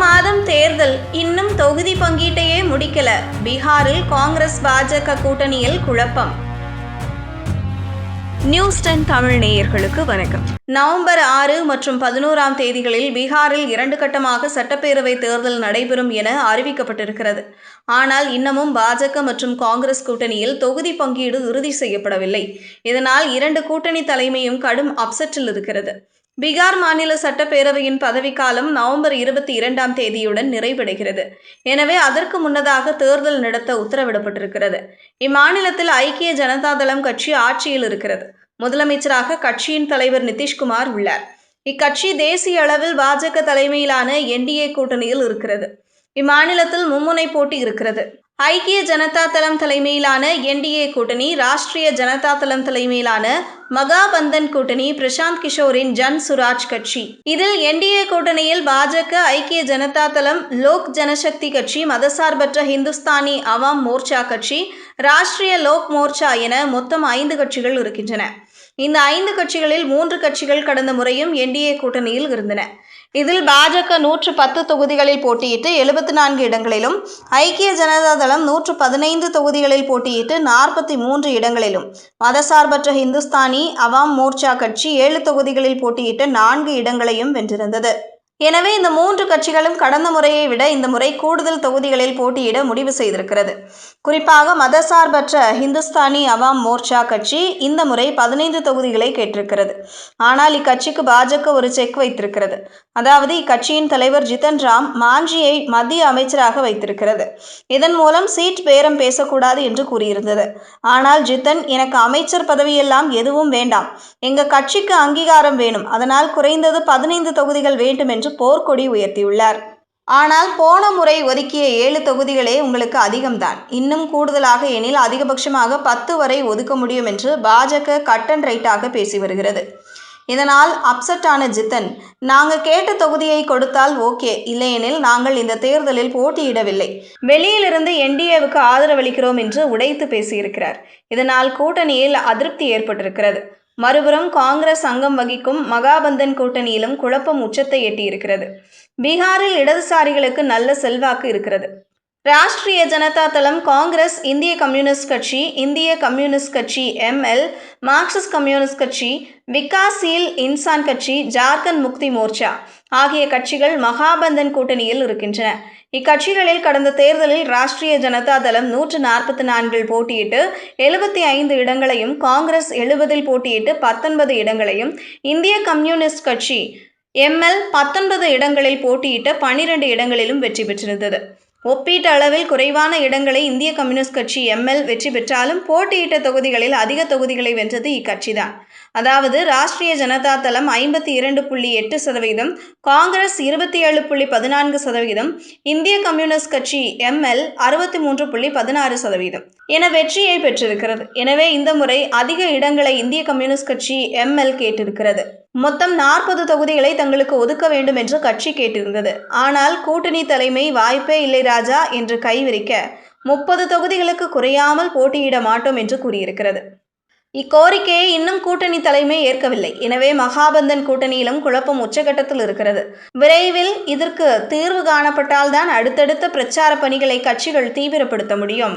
மாதம் தேர்தல் இன்னும் தொகுதி பங்கீட்டையே முடிக்கல. பீகாரில் காங்கிரஸ் பாஜக கூட்டணியில் குழப்பம். நியூஸ் டென் தமிழ் நேயர்களுக்கு வணக்கம். நவம்பர் ஆறு மற்றும் பதினோராம் தேதிகளில் பீகாரில் இரண்டு கட்டமாக சட்டப்பேரவை தேர்தல் நடைபெறும் என அறிவிக்கப்பட்டிருக்கிறது. ஆனால் இன்னமும் பாஜக மற்றும் காங்கிரஸ் கூட்டணியில் தொகுதி பங்கீடு உறுதி செய்யப்படவில்லை. இதனால் இரண்டு கூட்டணி தலைமையும் கடும் அப்செட்டில் இருக்கிறது. பீகார் மாநில சட்டப்பேரவையின் பதவிக்காலம் நவம்பர் இருபத்தி இரண்டாம் தேதியுடன் நிறைவடைகிறது. எனவே அதற்கு முன்னதாக தேர்தல் நடத்த உத்தரவிடப்பட்டிருக்கிறது. இம்மாநிலத்தில் ஐக்கிய ஜனதா தளம் கட்சி ஆட்சியில் இருக்கிறது. முதலமைச்சராக கட்சியின் தலைவர் நிதிஷ்குமார் உள்ளார். இக்கட்சி தேசிய அளவில் பாஜக தலைமையிலான என்டிஏ கூட்டணியில் இருக்கிறது. இம்மாநிலத்தில் மும்முனை போட்டி இருக்கிறது. ஐக்கிய ஜனதா தளம் தலைமையிலான என்டிஏ கூட்டணி ராஷ்டிரிய ஜனதா தளம் தலைமையிலான மகாபந்தன் கூட்டணி பிரசாந்த் கிஷோரின் ஜன் சுராஜ் கட்சி. இதில் என்டிஏ கூட்டணியில் பாஜக ஐக்கிய ஜனதா தளம் லோக் ஜனசக்தி கட்சி மதசார்பற்ற ஹிந்துஸ்தானி அவாம் மோர்ச்சா கட்சி ராஷ்டிரிய லோக் மோர்ச்சா என மொத்தம் ஐந்து கட்சிகள் இருக்கின்றன. இந்த ஐந்து கட்சிகளில் மூன்று கட்சிகள் கடந்த முறையும் என்டிஏ கூட்டணியில் இருந்தன. இதில் பாஜக நூற்று பத்து தொகுதிகளில் போட்டியிட்டு எழுபத்தி நான்கு இடங்களிலும் ஐக்கிய ஜனதா தளம் நூற்று பதினைந்து தொகுதிகளில் போட்டியிட்டு நாற்பத்தி மூன்று இடங்களிலும். மதசார்பற்ற ஹிந்துஸ்தானி அவாம் மோர்ச்சா கட்சி ஏழு தொகுதிகளில் போட்டியிட்டு நான்கு இடங்களையும் வென்றிருந்தது. எனவே இந்த மூன்று கட்சிகளும் கடந்த முறையை விட இந்த முறை கூடுதல் தொகுதிகளில் போட்டியிட முடிவு செய்திருக்கிறது. குறிப்பாக மதசார்பற்ற ஹிந்துஸ்தானி அவாம் மோர்ச்சா கட்சி இந்த முறை பதினைந்து தொகுதிகளை கேட்டிருக்கிறது. ஆனால் இக்கட்சிக்கு பாஜக ஒரு செக் வைத்திருக்கிறது. அதாவது இக்கட்சியின் தலைவர் ஜிதன் ராம் மாஞ்சியை மத்திய அமைச்சராக வைத்திருக்கிறது. இதன் மூலம் சீட் பேரம் பேசக்கூடாது என்று கூறியிருந்தது. ஆனால் ஜித்தன் எனக்கு அமைச்சர் பதவியெல்லாம் எதுவும் வேண்டாம். எங்க கட்சிக்கு அங்கீகாரம் வேணும். அதனால் குறைந்தது பதினைந்து தொகுதிகள் வேண்டும் என்று போர்க்கொடி உயர்த்தியுள்ளார். ஆனால் போன முறை ஒதுக்கிய ஏழு தொகுதிகளே உங்களுக்கு அதிகம்தான். இன்னும் கூடுதலாக எனில் அதிகபட்சமாக பத்து வரை ஒதுக்க முடியும் என்று பாஜக கட் அண்ட் ரைட்டாக பேசி வருகிறது. இதனால் அப்செட் ஆன ஜித்தன் நாங்கள் கேட்ட தொகுதியை கொடுத்தால் ஓகே இல்லையெனில் நாங்கள் இந்த தேர்தலில் போட்டியிடவில்லை. வெளியிலிருந்து என்டிஏவுக்கு ஆதரவளிக்கிறோம் என்று உடைத்து பேசியிருக்கிறார். இதனால் கூட்டணியில் அதிருப்தி ஏற்பட்டிருக்கிறது. மறுபுறம் காங்கிரஸ் அங்கம் வகிக்கும் மகாபந்தன் கூட்டணியிலும் குழப்பம் உச்சத்தை எட்டியிருக்கிறது. பீகாரில் இடதுசாரிகளுக்கு நல்ல செல்வாக்கு இருக்கிறது. ராஷ்டிரிய ஜனதா தளம் காங்கிரஸ் இந்திய கம்யூனிஸ்ட் கட்சி இந்திய கம்யூனிஸ்ட் கட்சி எம்எல் மார்க்சிஸ்ட் கம்யூனிஸ்ட் கட்சி விகாசீல் இன்சான் கட்சி ஜார்க்கண்ட் முக்தி மோர்ச்சா ஆகிய கட்சிகள் மகாபந்தன் கூட்டணியில் இருக்கின்றன. இக்கட்சிகளில் கடந்த தேர்தலில் ராஷ்டிரிய ஜனதா தளம் நூற்று நாற்பத்தி நான்கில் போட்டியிட்டு எழுபத்தி ஐந்து இடங்களையும் காங்கிரஸ் எழுபதில் போட்டியிட்டு பத்தொன்பது இடங்களையும் இந்திய கம்யூனிஸ்ட் கட்சி எம்எல் பத்தொன்பது இடங்களில் போட்டியிட்ட பன்னிரண்டு இடங்களிலும் வெற்றி பெற்றிருந்தது. ஒப்பீட்டு அளவில் குறைவான இடங்களை இந்திய கம்யூனிஸ்ட் கட்சி எம்எல் வெற்றி பெற்றாலும் போட்டியிட்ட தொகுதிகளில் அதிக தொகுதிகளை வென்றது இக்கட்சிதான். அதாவது ராஷ்டிரிய ஜனதா தளம் ஐம்பத்தி இரண்டு புள்ளி எட்டு சதவீதம் காங்கிரஸ் இருபத்தி ஏழு புள்ளி பதினான்கு சதவீதம் இந்திய கம்யூனிஸ்ட் கட்சி எம்எல் அறுபத்தி மூன்று புள்ளி பதினாறு சதவீதம். என வெற்றியை பெற்றிருக்கிறது. எனவே இந்த முறை அதிக இடங்களை இந்திய கம்யூனிஸ்ட் கட்சி எம்எல் கேட்டிருக்கிறது. மொத்தம் நாற்பது தொகுதிகளை தங்களுக்கு ஒதுக்க வேண்டும் என்று கட்சி கேட்டிருந்தது. ஆனால் கூட்டணி தலைமை வாய்ப்பே இல்லை ராஜா என்று கைவிரிக்க முப்பது தொகுதிகளுக்கு குறையாமல் போட்டியிட மாட்டோம் என்று கூறியிருக்கிறது. இக்கோரிக்கையை இன்னும் கூட்டணி தலைமை ஏற்கவில்லை. எனவே மகாபந்தன் கூட்டணியிலும் குழப்பம் உச்சகட்டத்தில் இருக்கிறது. விரைவில் இதற்கு தீர்வு காணப்பட்டால்தான் அடுத்தடுத்த பிரச்சார பணிகளை கட்சிகள் தீவிரப்படுத்த முடியும்.